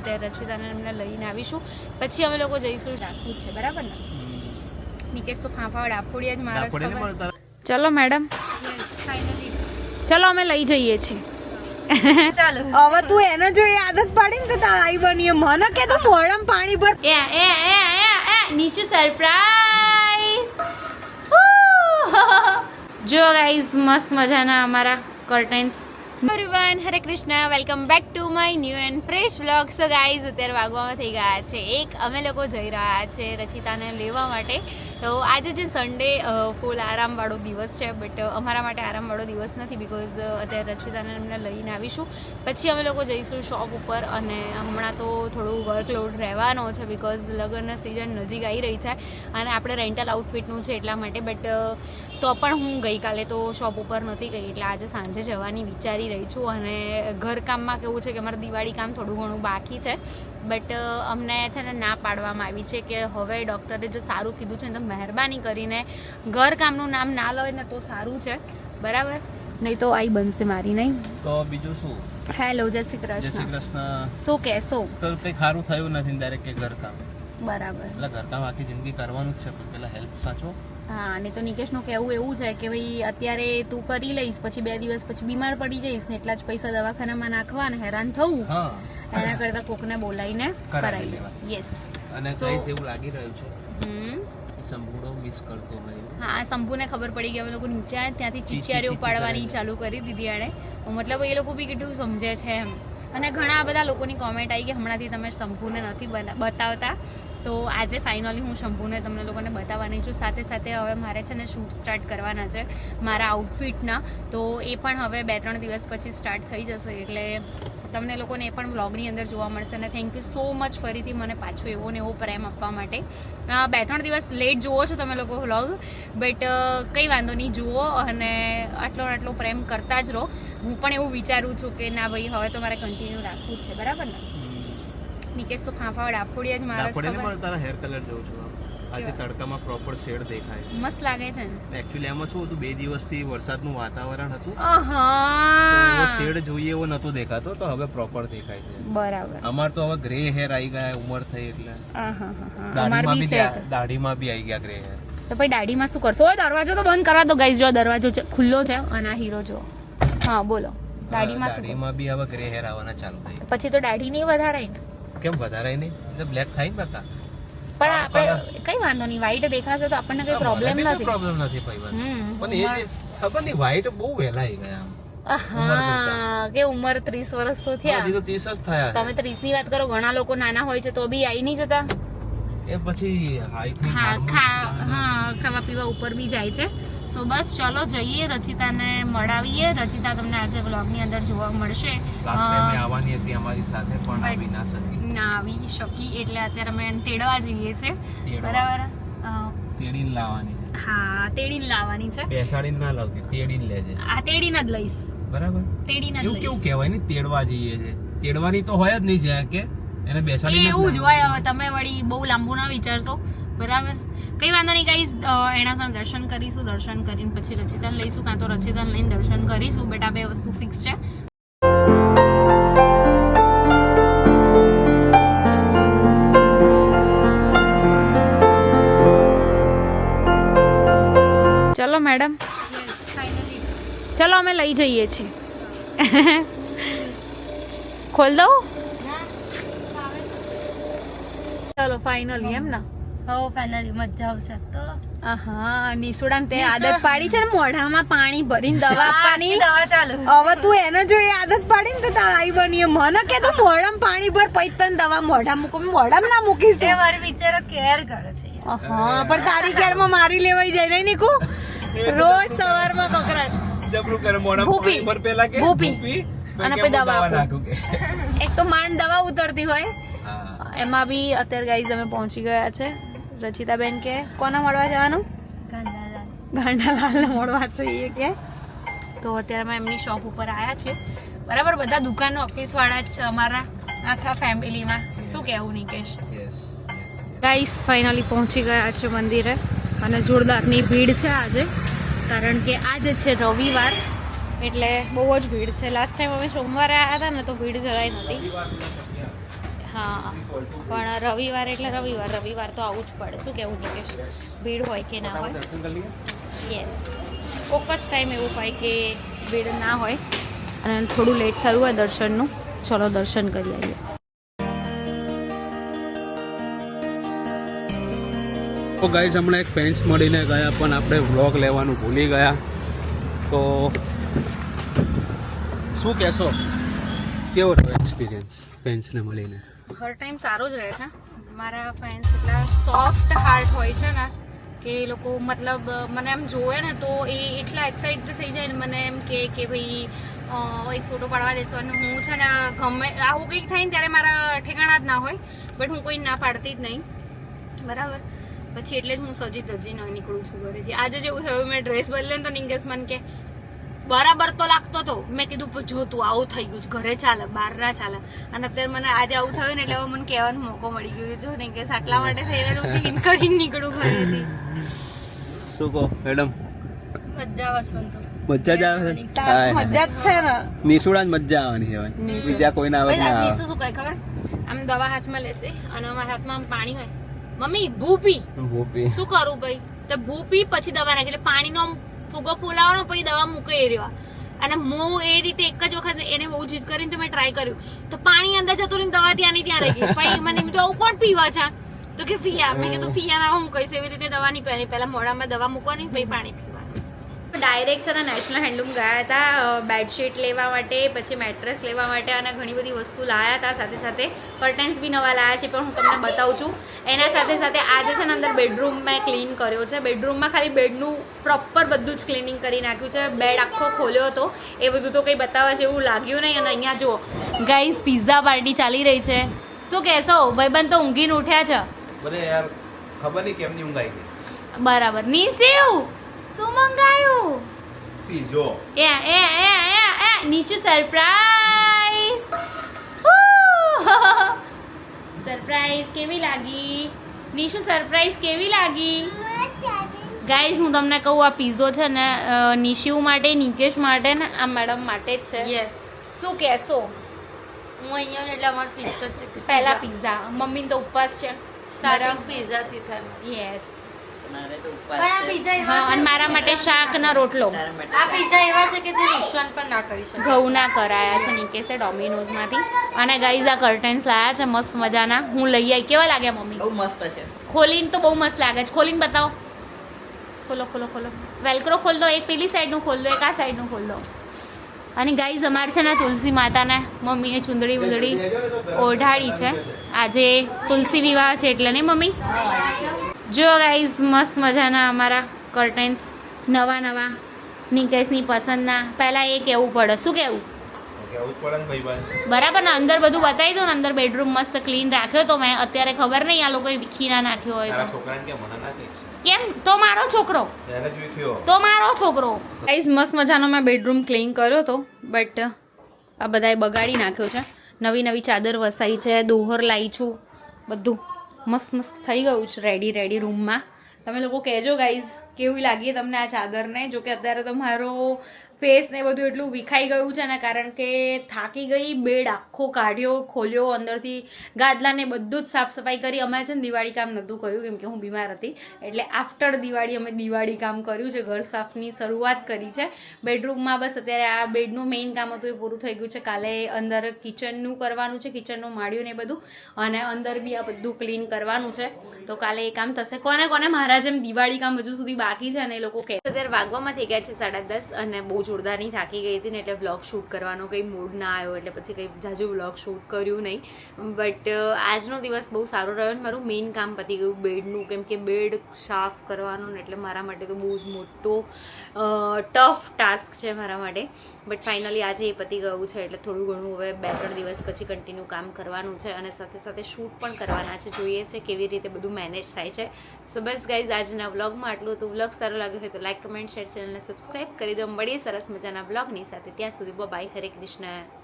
અત્યારે રક્ષિતાને એમને લઈને આવીશું. પછી અમે લોકો જઈશું રાખવું જ છે બરાબર ને? નિકેશ તો ફાંફા ડાફોડિયા જ મારા ખબર. ચલો મેડમ. ચલો અમે લઈ જઈએ છીએ. ચાલો. હવે તું એને જો એ આદત પાડી ને તો તાર આઈ બનીએ. મને કે તું મોઢામાં પાણી ભર. એ એ એ એ એ નીચું સરપ્રાઈઝ જો ગાઈઝ મસ્ત મજાના અમારા curtains everyone Hare Krishna welcome back to my new and fresh vlog so guys અત્યારે વાગવામાં થઈ ગયા છે એક. અમે લોકો જઈ રહ્યા છે રચિતાને લેવા માટે. તો આજે જે સન્ડે ફૂલ આરામવાળો દિવસ છે બટ અમારા માટે આરામવાળો દિવસ નથી બિકોઝ અત્યારે રચિતાને અમને લઈને આવીશું. પછી અમે લોકો જઈશું શોપ ઉપર અને હમણાં તો થોડું વર્કલોડ રહેવાનો છે બિકોઝ લગ્નના સિઝન નજીક આવી રહી છે અને આપણે રેન્ટલ આઉટફિટનું છે એટલા માટે. બટ તો પણ હું ગઈકાલે તો શોપ ઉપર નહોતી ગઈ એટલે આજે સાંજે જવાની વિચારી રહી છું અને ઘરકામમાં કેવું છે કે મારું દિવાળી કામ થોડું ઘણું બાકી છે. બટ અમને છે ને ના પાડવામાં આવી છે કે હવે ડૉક્ટરે જો સારું કીધું છે ને તો મહેરબાની કરીને ઘરકામનું નામ ના લો ને તો સારું છે. બરાબર? નહીં તો આઈ બનશે મારી નહીં? તો બીજું શું? હેલો જય શ્રી જય શ્રી કૃષ્ણ. કૃષ્ણ શું કહેશો? તો કંઈ ખારું થયું નથી ડાયરેક્ટ કે ઘરકામ? બરાબર. એટલે ઘરકામ આખી જિંદગી કરવાનું જ છે પણ પેલા હેલ્થ સાચવો. હા અને તો નિકેશનું કહેવું એવું છે કે ભાઈ અત્યારે તું કરી લઈશ પછી બે દિવસ પછી બીમાર પડી જઈશ ને એટલા જ પૈસા દવાખાનામાં નાખવા અને હેરાન થવું. એના કરતા કોકને બોલાવીને કરાવી લેવા. યસ અને કઈ એવું લાગી રહ્યું છે? હમ. કે મિસ કરતો હોય હા શંભુને ખબર પડી અમે લોકો નીચે ત્યાંથી ચીચી ચીચિયારીઓ પાડવાની ચાલુ કરી દીધી એણે. મતલબ એ લોકો બી કેટલું સમજે છે એમ. અને ઘણા બધા લોકોની કોમેન્ટ આવી કે હમણાંથી તમે શંભુને નથી બતાવતા. તો આજે ફાઇનલી હું શંભુને તમને લોકોને બતાવવાની છું. સાથે સાથે હવે મારે છે ને શૂટ સ્ટાર્ટ કરવાના છે મારા આઉટફિટના તો એ પણ હવે બે ત્રણ દિવસ પછી સ્ટાર્ટ થઈ જશે. એટલે તમને લોકોને એ પણ બ્લોગની અંદર જોવા મળશે અને થેન્ક યુ સો મચ ફરીથી મને પાછો એવો ને એવો પ્રેમ આપવા માટે. બે ત્રણ દિવસ લેટ જુઓ છો તમે લોકો વ્લોગ બટ કંઈ વાંધો નહીં, જુઓ અને આટલો આટલો પ્રેમ કરતા જ રહો. હું પણ એવું વિચારું છું કે ના ભાઈ, હવે તો મારે કન્ટિન્યુ રાખવું જ છે. બરાબર ને? નિકેશ તો ફાંફા ડાફોડિયા જ મારા ડાપોડીને પણ તારા હેર કલર જોઉં છું આજે તડકામાં પ્રોપર શેડ દેખાય. મસ્ત લાગે છે ને. એક્ચ્યુઅલી એમાં શું હતું બે દિવસથી વરસાદનું વાતાવરણ હતું. આહા. શેડ જોઈએ એવો નતો દેખાતો તો હવે પ્રોપર દેખાય છે. બરાબર. અમાર તો હવે ગ્રે હેર આવી ગયા ઉંમર થઈ એટલે. આહાહાહા. દાઢીમાં બી દાઢીમાં બી આવી ગયા ગ્રે હેર તો ભાઈ દાઢીમાં શું કરશો? દરવાજો તો બંધ કરવા દો ગાઈસ જો દરવાજો છે- ખુલ્લો છે અને આ હીરો જો હા બોલો. દાઢીમાં શું દાઢીમાં બી હવે ગ્રે હેર આવવાના ચાલુ થઈ પછી તો દાઢી નહીં વધારાય ને. કેમ વધારે નહીં? એટલે બ્લેક થાય ને બકા. પણ આપણે કઈ વાંધો નહીં વ્હાઈટ દેખાશે તો આપણને કઈ પ્રોબ્લેમ નથી. પ્રોબ્લેમ નથી પણ એ ખબર નહીં વ્હાઈટ બહુ વહેલા આવી ગયા હા કે ઉંમર ત્રીસ વર્ષ તો થયા. તો ત્રીસ જ થયા તમે ત્રીસની વાત કરો ઘણા લોકો નાના હોય છે તો બી આવી નહીં જતા? એ પછી ખાવા પીવા ઉપર બી જાય છે. સો બસ ચલો જઈએ રચિતાને મળાવીએ. રચિતા તમને આજે વ્લોગની અંદર જોવા મળશે. લાસ્ટ ટાઈમે આવવાની હતી અમારી સાથે પણ આવી ના શકી ના આવી શકી એટલે અત્યારે અમે તેડવા જઈએ છે બરાબર? તેડીને લાવવાની હા તેડીને લાવવાની છે. બેસાડીને ના લાવતી તેડીને લેજે આ તેડીને જ લઈશ. બરાબર? તેડીને જ લઈશ. કેવું કહેવાય ને તેડવા જઈએ છે. તેડવાની તો હોય જ નહીં જ્યાં કે એને બેસાડી એવું જ હોય હવે તમે વળી બહુ લાંબુ ના વિચારશો. બરાબર? કઈ વાંધો નહીં કઈ એના સાથે દર્શન કરીશું દર્શન કરીને પછી રચિતાને લઈશું. કાં તો રચિતાને લઈને દર્શન કરીશું બટ આ બે વસ્તુ ફિક્સ છે. મેડમ ચલો અમે લઈ જઈએ છીએ. ખોલ દઉં? ચલો ફાઇનલી એમ ને? હો ફાઇનલી મજા આવશે તો. હા નિશુડાન તે આદત પાડી છે ને મોઢામાં પાણી ભરીને દવા આપવાની. દવા ચાલુ. હવે તું એને જો એ આદત પાડી ને તો તાર બનીએ. મને કે તું મોઢામાં પાણી ભર પછી તને દવા મોઢા મૂકો. મોઢામાં ના મૂકીશ તે. મારી બિચારો કેર કરે છે હા પણ તારી કેરમાં મારી લેવાઈ જાય નહીં નીકુ? રોજ સવારમાં કકરાટ જબરું કરે મોઢામાં ભૂપી. પર પેલા કે ભૂપી. અને પછી દવા નાખું એક તો માંડ દવા ઉતરતી હોય. એમાં બી અત્યારે ગાઈઝ અમે પહોંચી ગયા છે. રચિતાબેન કે કોને મળવા જવાનું? ગાંડાલાલ. ગાંડાલાલને મળવા જોઈએ કે. તો અત્યારે અમે એમની શોપ ઉપર આવ્યા છે બરાબર બધા દુકાન ઓફિસ વાળા જ છે અમારા આખા ફેમિલીમાં શું કહેવું નિકેશ. ગાઈસ ફાઇનલી પહોંચી ગયા છે મંદિરે. અને જોરદારની ભીડ છે આજે. કારણ કે આજે છે રવિવાર, એટલે બહુ જ ભીડ છે. લાસ્ટ ટાઈમ અમે સોમવારે આવ્યા હતા ને તો ભીડ જરાય નથી હા, પણ રવિવાર એટલે રવિવાર. રવિવાર તો આવવું જ પડે. શું કેવું નિકેશ? ભીડ હોય કે ના હોય? યસ કોક જ ટાઈમ એવું હોય કે ભીડ ના હોય. અને થોડું લેટ થયું હોય દર્શનનું. ચલો દર્શન કરી આવીએ. તો ગાઈઝ હમણાં એક ફેન્સ મળીને ગયા, પણ આપણે વ્લોગ લેવાનું ભૂલી ગયા. તો શું કહેશો? કેવો રહ્યો એક્સપિરિયન્સ ફેન્સને મળીને? હર ટાઈમ સારો જ રહે છે. મારા ફેન્સ એટલા સોફ્ટ હાર્ટ હોય છે ને, કે એ લોકો મતલબ, મને એમ જોવે ને તો એ એટલા એક્સાઇટેડ થઈ જાય ને મને એમ કે કે ભાઈ એક ફોટો પાડવા દેશો. અને હું છે ને ગમે, આવું કંઈક થાય ને ત્યારે મારા ઠેકાણા જ ના હોય બટ હું કોઈ ના પાડતી જ નહીં. બરાબર? પછી એટલે જ હું સજી ન નીકળું છું ઘરેથી. આજે જેવું થયું મેં ડ્રેસ બદલે તો નિંગેશ મન કે બરાબર તો લાગતો હતો મેં કીધું જો તું આવું થઈ ગયું છે ઘરે ચાલે બહાર ના ચાલે. અને અત્યારે મને આજે આવું થયું ને એટલે હવે મને કહેવાનો મોકો મળી ગયો કે જો નિંગેશ આટલા માટે થઈને તો ક્લીન કરીને નીકળું ઘરેથી. શું કહો મેડમ? મજા આવે છે તો. મજા જ આવે મજા જ છે ને. મજા આવવાની બીજા ના આવે. નિશુ શું કહે ખબર? આમ દવા હાથમાં લેશે અને અમારા હાથમાં આમ પાણી હોય. મમ્મી ભૂપી. ભૂપી. શું કરું ભાઈ? તો ભૂપી પછી દવા નાખે. એટલે પાણીનો ફુગો ફૂલાવાનો પછી દવા મૂકે એ રહ્યા અને હું એ રીતે એક જ વખત એને બહુ જીદ કરીને તો મેં ટ્રાય કર્યું. તો પાણી અંદર જતું રહીને દવા ત્યાં ની ત્યાં રહી ગઈ પછી મને એમ તો આવું કોણ પીવા છે? તો કે ફિયા. મેં કીધું ફિયા ના હું કહીશ. એવી રીતે દવા નહીં પીવાની પહેલા મોઢામાં દવા મૂકવાની પછી પાણી પીવાનું. ડાયરેક્ટ છે ને નેશનલ હેન્ડલૂમ ગયા હતા બેડશીટ લેવા માટે પછી મેટ્રેસ લેવા માટે અને ઘણી બધી વસ્તુ લાયા હતા સાથે સાથે. કર્ટન્સ બી નવા લાયા છે પણ હું તમને બતાવું છું. એના સાથે સાથે આજે છે ને અંદર બેડરૂમ મેં ક્લીન કર્યો છે. બેડરૂમમાં ખાલી બેડનું પ્રોપર બધું જ ક્લિનિંગ કરી નાખ્યું છે. બેડ આખો ખોલ્યો હતો. એ બધું તો કંઈ બતાવવા જેવું લાગ્યું નહીં. અને અહીંયા જુઓ ગાઈઝ પિઝા પાર્ટી ચાલી રહી છે. શું કહેશો? ભાઈબંધ તો ઊંઘીને ઉઠ્યા છે. બરાબર યાર ખબર નહીં કેમની ઊંઘ આવી ગઈ. બરાબર. નીસેવ શું મંગાયું? પીઝો એ એ એ એ એ નિશુ સરપ્રાઈઝ. સરપ્રાઈઝ કેવી લાગી? નિશુ સરપ્રાઈઝ કેવી લાગી? ગાઈઝ હું તમને કહું આ પીઝો છે ને નિશિવ માટે નિકેશ માટે ને આ મેડમ માટે જ છે. યસ શું કહેશો? હું અહીંયા ને એટલે અમારે ફિક્સ જ છે. પહેલા. પીઝા મમ્મીને તો ઉપવાસ છે. સ્ટાર્ટિંગ pizza થી થાય. યસ અને મારા માટે શાક ના રોટલો. આ પીઝા એવા છે કે જે નુકસાન પણ ના કરી શકે. ઘઉંના કરાયા છે નિકેશે ડોમિનોઝમાંથી. અને ગાઈઝ આ કર્ટન્સ લાયા છે મસ્ત મજાના. હું લઈ આવી કેવા લાગ્યા મમ્મી? બહુ મસ્ત છે. ખોલીને તો બહુ મસ્ત લાગે છે. ખોલીને બતાવો. ખોલો ખોલો ખોલો. વેલક્રો ખોલ દો. એક પેલી સાઈડનું ખોલ દો એક આ સાઈડનું ખોલ દો. અને ગાઈઝ અમારે છે ને તુલસી માતાને મમ્મીને ચુંદડી બુંદડી ઓઢાડી છે. આજે તુલસી વિવાહ છે એટલે નહીં મમ્મી? જો ગાઈઝ મસ્ત મજાના અમારા કર્ટન્સ નવા નવા નિકેશની પસંદના. પહેલાં એ કહેવું પડે? શું કહેવું બરાબર ને? અંદર બધું બતાવી દો ને અંદર બેડરૂમ મસ્ત ક્લીન રાખ્યો તો મેં. અત્યારે ખબર નહીં આ લોકોએ વિખીના નાખ્યો હોય તો. છોકરાને કે મને ના કહીશ કેમ? તો મારો છોકરો. તો મારો છોકરો. ગાઈઝ મસ્ત મજાનો મેં બેડરૂમ ક્લીન કર્યો તો બટ આ બધાએ બગાડી નાખ્યો છે. નવી નવી ચાદર વસાઈ છે દોહર લાવી છું બધું. મસ્ત મસ્ત થઈ ગયું છે રેડી રેડી રૂમમાં તમે લોકો કહેજો ગાઈઝ કેવી લાગીએ તમને આ ચાદરને? જો કે અત્યારે તો મારો ફેસ ને બધું એટલું વિખાઈ ગયું છે ને, કારણ કે થાકી ગઈ, બેડ આખો કાઢ્યો, ખોલ્યો, અંદરથી ગાદલાને બધું જ સાફ સફાઈ કરી. અમે છે ને દિવાળી કામ નહોતું કર્યું, કેમ કે હું બીમાર હતી. એટલે આફ્ટર દિવાળી અમે દિવાળી કામ કર્યું છે, ઘર સાફની શરૂઆત કરી છે. બેડરૂમમાં બસ અત્યારે આ બેડનું મેઇન કામ હતું, એ પૂરું થઈ ગયું છે. કાલે અંદર કિચનનું કરવાનું છે કિચનનું માળ્યું ને બધું. અને અંદર બી આ બધું ક્લીન કરવાનું છે. તો કાલે એ કામ થશે. કોને કોને મારા જેમ દિવાળી કામ હજુ સુધી બાકી છે અને એ લોકો કહે અત્યારે વાગવામાં થઈ ગયા છે સાડા દસ અને બહુ જોરદારની થાકી ગઈ હતી ને એટલે બ્લોગ શૂટ કરવાનો કંઈ મૂડ ના આવ્યો, એટલે પછી કંઈ જાજુ બ્લોગ શૂટ કર્યું નહીં. બટ આજનો દિવસ બહુ સારો રહ્યો ને મારું મેઇન કામ પતી ગયું બેડનું, કેમ કે બેડ સાફ કરવાનું ને એટલે મારા માટે તો બહુ જ મોટો ટફ ટાસ્ક છે મારા માટે. બટ ફાઇનલી આજે એ પતી ગયું છે, એટલે થોડું ઘણું હવે બે ત્રણ દિવસ પછી કન્ટિન્યુ કામ કરવાનું છે અને સાથે સાથે શૂટ પણ કરવાના છે. જોઈએ છે કેવી રીતે બધું મેનેજ થાય છે. સો બસ ગાઈઝ આજના વ્લોગમાં આટલું હતું. વ્લોગ સારો લાગ્યો હોય તો લાઈક કમેન્ટ શેર ચેનલને સબસ્ક્રાઈબ કરી દો. મળીએ સરસ મજાના બ્લોગની સાથે. ત્યાં સુધી બાય હરે કૃષ્ણ.